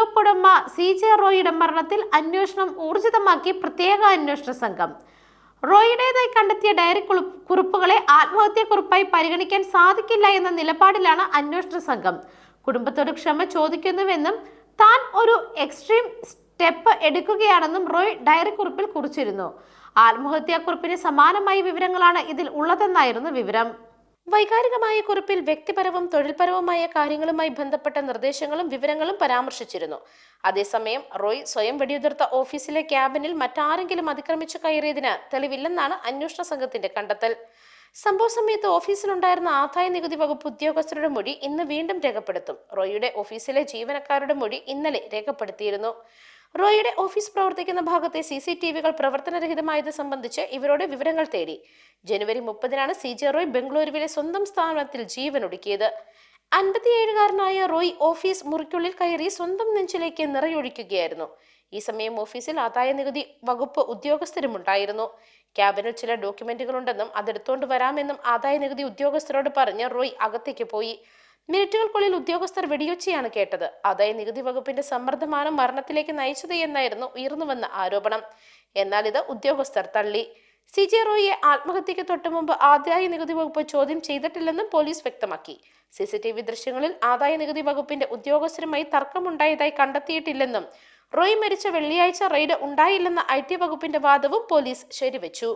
Group ഉടമ C J റോയിയുടെ മരണത്തിൽ അന്വേഷണം ഊർജിതമാക്കി പ്രത്യേക അന്വേഷണ സംഘം. റോയിയുടേതായി കണ്ടെത്തിയ ഡയറി കുറിപ്പുകളെ കുറിപ്പുകളെ ആത്മഹത്യാക്കുറിപ്പായി പരിഗണിക്കാൻ സാധിക്കില്ല എന്ന നിലപാടിലാണ് അന്വേഷണ സംഘം. കുടുംബത്തോട് ക്ഷമ ചോദിക്കുന്നുവെന്നും താൻ ഒരു എക്സ്ട്രീം സ്റ്റെപ്പ് എടുക്കുകയാണെന്നും റോയ് ഡയറി കുറിപ്പിൽ കുറിച്ചിരുന്നു. ആത്മഹത്യാക്കുറിപ്പിന് സമാനമായ വിവരങ്ങളാണ് ഇതിൽ ഉള്ളതെന്നായിരുന്നു വിവരം. വൈകാരികമായ കുറിപ്പിൽ വ്യക്തിപരവും തൊഴിൽപരവുമായ കാര്യങ്ങളുമായി ബന്ധപ്പെട്ട നിർദ്ദേശങ്ങളും വിവരങ്ങളും പരാമർശിച്ചിരുന്നു. അതേസമയം റോയ് സ്വയം വെടിയുതിർത്ത ഓഫീസിലെ ക്യാബിനിൽ മറ്റാരെങ്കിലും അതിക്രമിച്ചു കയറിയതിന് തെളിവില്ലെന്നാണ് അന്വേഷണ സംഘത്തിന്റെ കണ്ടെത്തൽ. സംഭവ സമയത്ത് ഓഫീസിലുണ്ടായിരുന്ന ആദായ നികുതി വകുപ്പ് ഉദ്യോഗസ്ഥരുടെ മൊഴി ഇന്ന് വീണ്ടും രേഖപ്പെടുത്തും. റോയിയുടെ ഓഫീസിലെ ജീവനക്കാരുടെ മൊഴി ഇന്നലെ രേഖപ്പെടുത്തിയിരുന്നു. റോയിയുടെ ഓഫീസ് പ്രവർത്തിക്കുന്ന ഭാഗത്തെ സി സി ടി വികൾ പ്രവർത്തനരഹിതമായത് സംബന്ധിച്ച് ഇവരോട് വിവരങ്ങൾ തേടി. ജനുവരി മുപ്പതിനാണ് സി ജെ റോയ് ബംഗളൂരുവിലെ സ്വന്തം സ്ഥാപനത്തിൽ ജീവനൊടുക്കിയത് അൻപത്തിയേഴുകാരനായ റോയ് ഓഫീസ് മുറിക്കുള്ളിൽ കയറി സ്വന്തം നെഞ്ചിലേക്ക് നിറയൊഴിക്കുകയായിരുന്നു. ഈ സമയം ഓഫീസിൽ ആദായ നികുതി വകുപ്പ് ഉദ്യോഗസ്ഥരും ഉണ്ടായിരുന്നു ക്യാബിനിൽ ചില ഡോക്യുമെന്റുകളുണ്ടെന്നും അതെടുത്തോണ്ട് വരാമെന്നും ആദായ നികുതി ഉദ്യോഗസ്ഥരോട് പറഞ്ഞ് റോയ് അകത്തേക്ക് പോയി. മിനിറ്റുകൾക്കുള്ളിൽ ഉദ്യോഗസ്ഥർ വെടിയൊച്ചയാണ് കേട്ടത്. അതായത് നികുതി വകുപ്പിന്റെ സമ്മർദ്ദമാണ് മരണത്തിലേക്ക് നയിച്ചത് എന്നായിരുന്നു ഉയർന്നുവന്ന ആരോപണം. എന്നാൽ ഇത് ഉദ്യോഗസ്ഥർ തള്ളി. സി ജെ റോയിയെ ആത്മഹത്യയ്ക്ക് തൊട്ടു മുമ്പ് ആദായ നികുതി വകുപ്പ് ചോദ്യം ചെയ്തിട്ടില്ലെന്നും പോലീസ് വ്യക്തമാക്കി. സി സി ടി വി ദൃശ്യങ്ങളിൽ ആദായ നികുതി വകുപ്പിന്റെ ഉദ്യോഗസ്ഥരുമായി തർക്കമുണ്ടായതായി കണ്ടെത്തിയിട്ടില്ലെന്നും റോയി മരിച്ച വെള്ളിയാഴ്ച റെയ്ഡ് ഉണ്ടായില്ലെന്ന ഐ ടി വകുപ്പിന്റെ വാദവും പോലീസ് ശരിവച്ചു.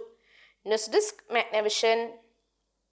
News desk Magnavision.